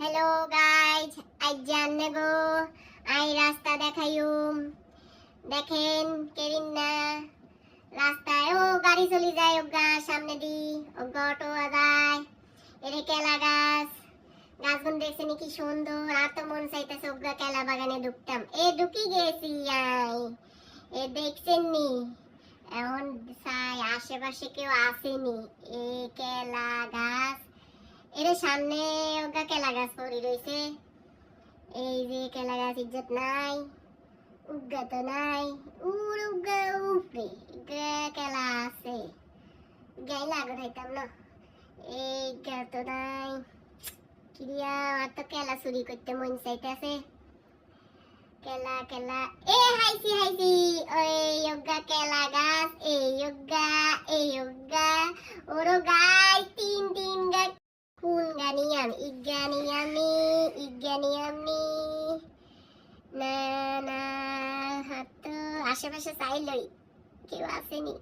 Hello guys আজ গো I রাস্তা দেখাইম দেখেন কেরিন না রাস্তায় ও গাড়ি চলে যায় ওগা সামনে দি ওগা অটো যায় এরে কেলা গাছ গাছগুন দেখছে নাকি সুন্দর আর তো মন চাইতেছে ওগা কেলা বাগানে ঢুকতাম এ ঢুকি গেছি আই এ দেখছেন নি এখন চাই আশেপাশে কেউ আসেনি এ কেলা এর সামনে কেলা গাছ রইছে। এই যে কেলা গাছ ইজ্জত নাই উগা তো নাই উগা কেলা আছে। গাই লাগো খাইতাম না এই গা তো নাই। কিরিয়া তো কেলা চুরি করতে মন চাইতেছে। কেলা কেলা, এ হাইছি হাইছি, ওই যোগা কেলা গাছ, এই যোগা এই যোগা ওরো গাছ গানি আমি ইজ্ঞানী আমি ইজ্ঞানী আমি না না হাত আশেপাশে চাইলই কেউ আসেনি।